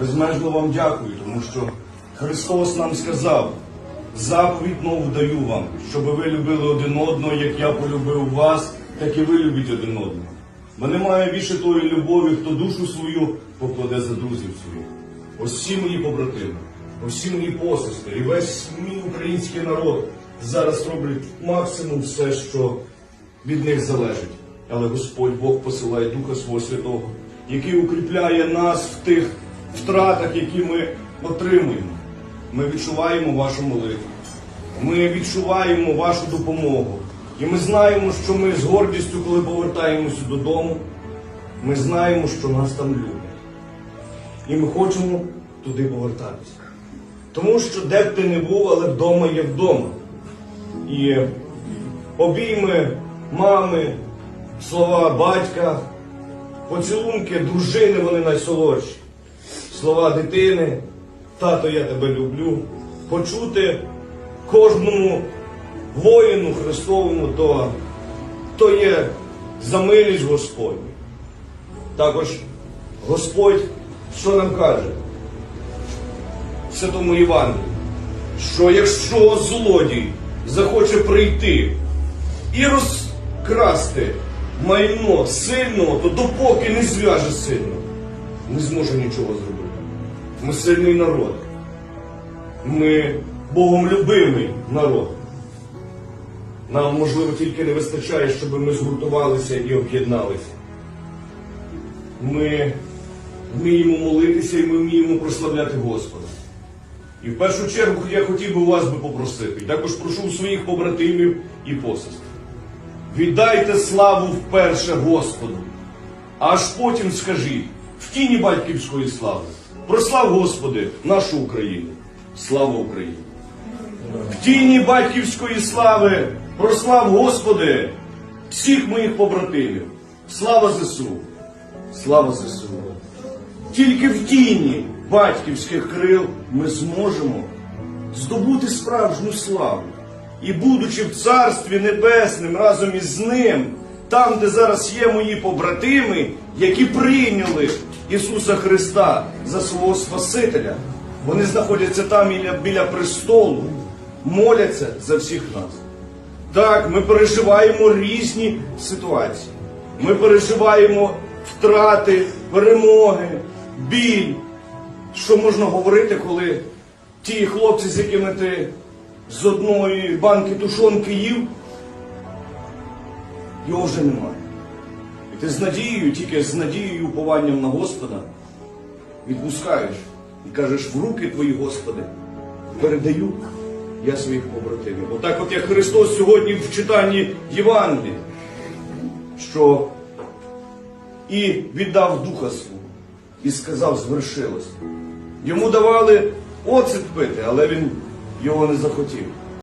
безмежно вам дякую, тому що Христос нам сказав, заповідь нову даю вам, щоб ви любили один одного, як я полюбив вас, так і ви любіть один одного. Бо немає більше тої любові, хто душу свою покладе за друзів своїх. Всі мої побратими, всі мої посестри, і весь мій український народ зараз роблять максимум все, що від них залежить. Але Господь Бог посилає Духа Свого Святого, який укріпляє нас в тих втратах, які ми отримуємо. Ми відчуваємо вашу молитву. Ми відчуваємо вашу допомогу. І ми знаємо, що ми з гордістю, коли повертаємося додому, ми знаємо, що нас там люблять. І ми хочемо туди повертатися. Тому що де б ти не був, але вдома є вдома. І обійми мами, слова батька, поцілунки дружини вони найсолодші. Слова дитини, тато, я тебе люблю. Почути кожному воїну Христовому, то, то є за милість Господню. Також Господь що нам каже в Святому Євангелії, що якщо злодій захоче прийти і розкрасти майно сильного, то допоки не зв'яже сильно, не зможе нічого зробити. Ми сильний народ. Ми Богом любимий народ. Нам, можливо, тільки не вистачає, щоб ми згуртувалися і об'єдналися. Ми вміємо молитися і ми вміємо прославляти Господа. І в першу чергу я хотів би у вас би попросити, також прошу своїх побратимів і посестер. Віддайте славу вперше Господу, аж потім скажіть в тіні батьківської слави. Прослав Господи нашу Україну. Слава Україні! В тіні батьківської слави прослав Господи всіх моїх побратимів. Слава ЗСУ! Слава ЗСУ! Тільки в тіні батьківських крил ми зможемо здобути справжню славу. І будучи в Царстві Небесним разом із ним, там, де зараз є мої побратими, які прийняли Ісуса Христа за свого Спасителя, вони знаходяться там біля, престолу, моляться за всіх нас. Так, ми переживаємо різні ситуації. Ми переживаємо втрати, перемоги, біль. Що можна говорити, коли ті хлопці, з якими ти з одної банки тушонки їв, його вже немає. І ти з надією, тільки з надією і упованням на Господа відпускаєш і кажеш, в руки твої, Господи, передаю я своїх побратимів. Отак от як Христос сьогодні в читанні Євангелії, що і віддав духа свого, і сказав, звершилось. Йому давали оцет пити, але він його не захотів.